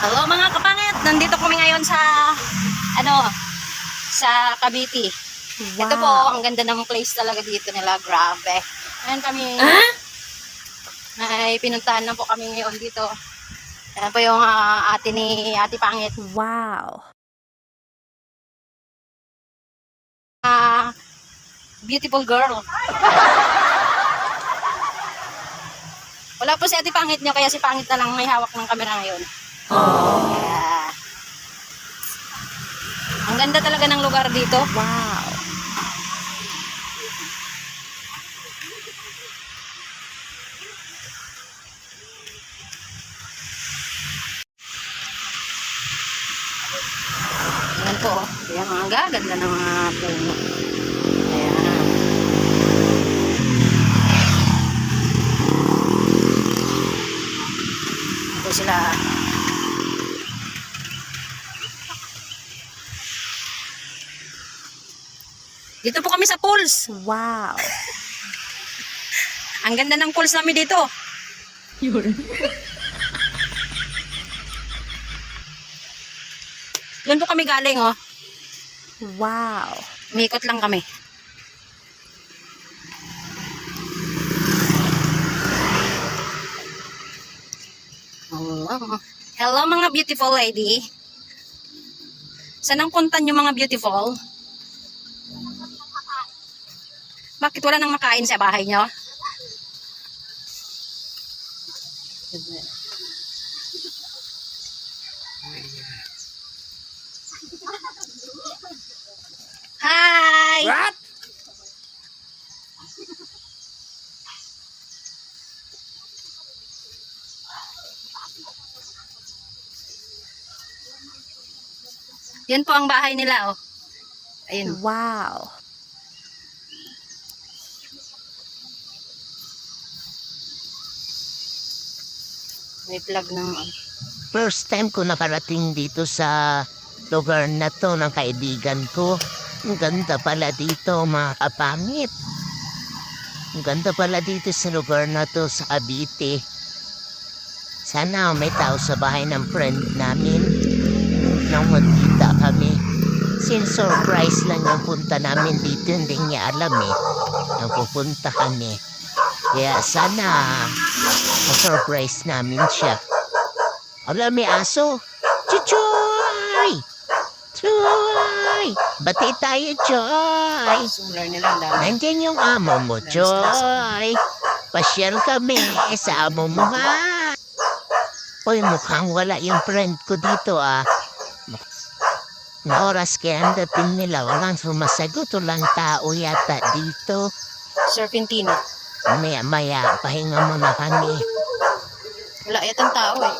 Hello mga kapangit, nandito kami ngayon sa ano sa Cavite. Ito po, ang ganda ng place talaga dito nila, grabe. Ayan kami. Ay, pinuntahan lang po kami ngayon dito. Ayan po yung ah, ate ni Ate Pangit. Wow. Ah, beautiful girl. Wala po si Ate Pangit niyo, kaya si Pangit na lang may hawak ng camera ngayon. Kaya, ang ganda talaga ng lugar dito. Wow. Ayan po. oh. Ayan, ang gaganda ng mga puno. Ayan. Ito sila. Dito po kami sa pools. Wow. Ang ganda ng pools namin dito. Doon po kami galing, oh. Wow. Umikot lang kami. Hello. Hello mga beautiful lady. Saan ang punta niyo mga beautiful? Bakit wala nang makain sa bahay niyo? Hi! What? Yan po ang bahay nila, oh. Ayun. Wow. May plug ng... First time ko nakarating dito sa lugar na to ng kaibigan ko. Ang ganda pala dito mga kapangit. Ang ganda pala dito sa lugar na to sa Cavite. Sana may tao sa bahay ng friend namin nang magkita kami. Since surprise lang yung punta namin dito, hindi niya alam eh. Nang pupunta kami. Kaya sana ma-surprise namin siya. Ala, may aso. Chuchoy! Choy! Bati tayo, Choy! Nandiyan yung amo mo, Choy! Pasyal kami sa amo mo, ha? Uy, mukhang wala yung friend ko dito, ah. Na oras kaya ang dating nila, walang sumasagot, walang tao yata dito. Serpentino. Maya-maya, pahinga muna kami. Wala yatang tao, eh.